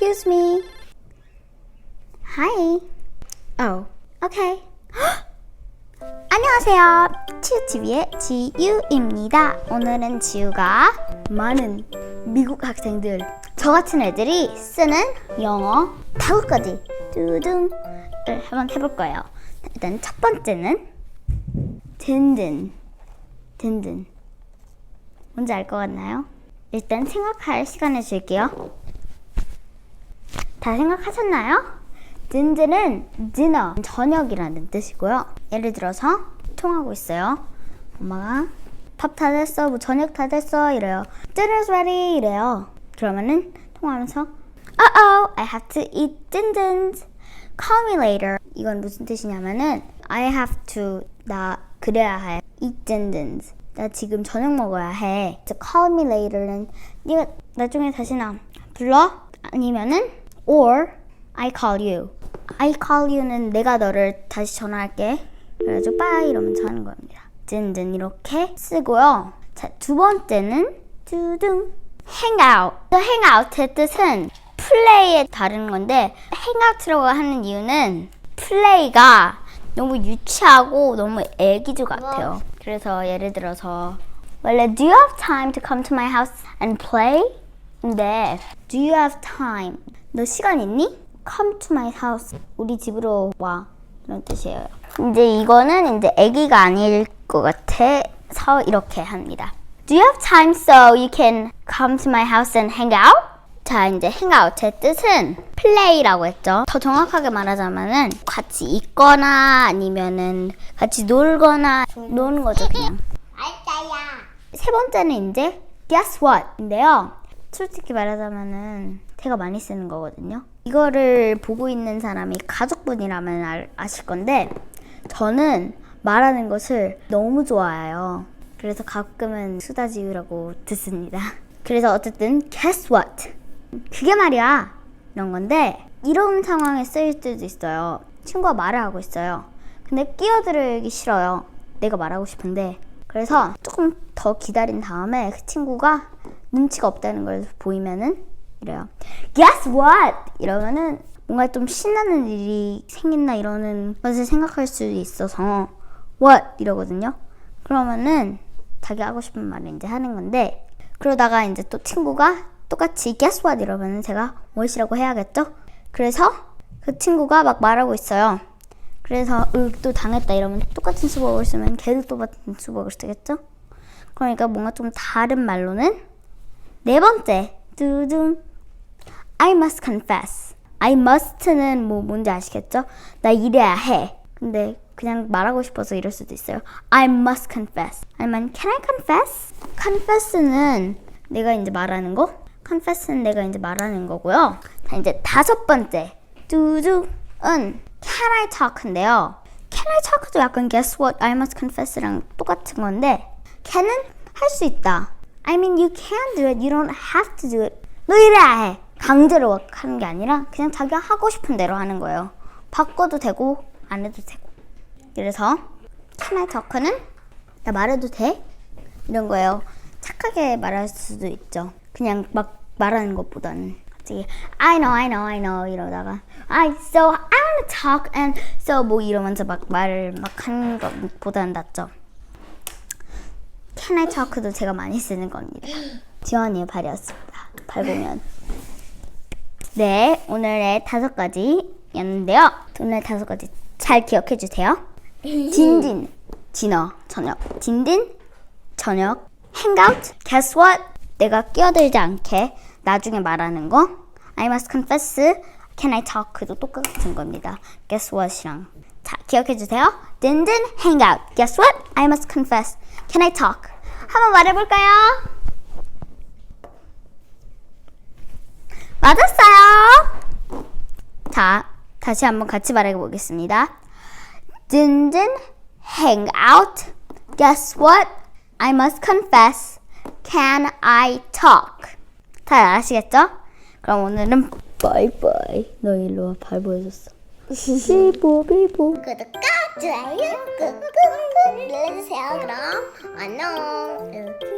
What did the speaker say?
Excuse me. Hi. Oh, okay. 안녕하세요. 치우TV의 지유입니다. 오늘은 지우가 많은 미국 학생들, 저 같은 애들이 쓰는 영어 다섯 가지 두둥을 한번 해볼 거예요. 일단 첫 번째는 든든, 든든. 뭔지 알 것 같나요? 일단 생각할 시간을 줄게요. 다 생각하셨나요? 든든은 dinner, 저녁이라는 뜻이고요. 예를 들어서 통하고 있어요. 엄마가 밥 다 됐어, 뭐 저녁 다 됐어 이래요. Dinner's ready 이래요. 그러면은 통화하면서 Uh-oh, I have to eat dindins. Call me later. 이건 무슨 뜻이냐면은 I have to 나 그래야 해. Eat dindins. 나 지금 저녁 먹어야 해. So call me later는 네가 나중에 다시 나 불러? 아니면은 or I call you. I call you는 내가 너를 다시 전화할게. 그래가지고 bye 이러면서 하는 겁니다. 든든 이렇게 쓰고요. 자, 두 번째는 두둥 hang out. hang out의 뜻은 플레이에 다른 건데 hang out라고 하는 이유는 플레이가 너무 유치하고 너무 애기주 같아요. 그래서 예를 들어서 원래 do you have time to come to my house and play? 근데 do you have time? 너 시간 있니? come to my house. 우리 집으로 와. 그런 뜻이에요. 이제 이거는 이제 애기가 아닐 것 같아서 이렇게 합니다. Do you have time so you can come to my house and hang out? 자, 이제 hangout의 뜻은 플레이라고 했죠. 더 정확하게 말하자면은 같이 있거나 아니면은 같이 놀거나 노는 거죠, 그냥. 알다야. 세 번째는 이제 guess what인데요. 솔직히 말하자면은 제가 많이 쓰는 거거든요. 이거를 보고 있는 사람이 가족분이라면 알- 아실 건데 저는 말하는 것을 너무 좋아해요. 그래서 가끔은 수다 지으라고 듣습니다. 그래서 어쨌든 guess what 그게 말이야 이런 건데 이런 상황에 쓰일 수도 있어요. 친구가 말을 하고 있어요. 근데 끼어들기 싫어요. 내가 말하고 싶은데 그래서 조금 더 기다린 다음에 그 친구가 눈치가 없다는 걸 보이면은 이래요. Guess what? 이러면은 뭔가 좀 신나는 일이 생긴다 이러는 것을 생각할 수 있어서 what 이러거든요. 그러면은 자기 하고 싶은 말을 이제 하는 건데 그러다가 이제 또 친구가 똑같이 guess what 이러면은 제가 무엇이라고 해야겠죠? 그래서 그 친구가 막 말하고 있어요. 그래서 으또 당했다 이러면 똑같은 수법을 쓰면 걔도 똑같은 수법을 쓰겠죠? 그러니까 뭔가 좀 다른 말로는 네 번째 두둥 I must confess. I must는 뭐 뭔지 아시겠죠? 나 이래야 해. 근데 그냥 말하고 싶어서 이럴 수도 있어요. I must confess. 아니면 can I confess? confess는 내가 이제 말하는 거. confess는 내가 이제 말하는 거고요. 자, 이제 다섯 번째 두둥은 can I talk인데요. can I talk도 약간 guess what I must confess랑 똑같은 건데 can은 할 수 있다. I mean you can do it. You don't have to do it. 너 이래야 해. 강제로 하는 게 아니라 그냥 자기가 하고 싶은 대로 하는 거예요. 바꿔도 되고 안 해도 되고. 그래서 can I talk는 나 말해도 돼? 이런 거예요. 착하게 말할 수도 있죠. 그냥 막 말하는 것보다는 갑자기 I know, I know, I know 이러다가 I so I wanna talk and so 뭐 이러면서 막 말을 막 하는 것보다는 낫죠. I talk도 제가 많이 쓰는 겁니다. 지원이의 발이었습니다. 발공연. 네, 오늘의 다섯 가지였는데요. 오늘 다섯 가지 잘 기억해 주세요. 진진, 진어, 저녁. 진진, 저녁. hangout, guess what? 내가 끼어들지 않게 나중에 말하는 거. I must confess, can I talk도 똑같은 겁니다. guess what이랑. 자, 기억해 주세요. 딘딘, hangout. guess what? I must confess, can I talk? 한번 말해볼까요? 맞았어요. 자, 다시 한번 같이 말해 보겠습니다. 딘딘 hang out. Guess what? I must confess. Can I talk? 다 아시겠죠? 그럼 오늘은 바이바이. 너 일로 와. 발 보여줬어. 비보 비보. 구독과 좋아요 꾹꾹꾹 눌러주세요. 그럼 안녕.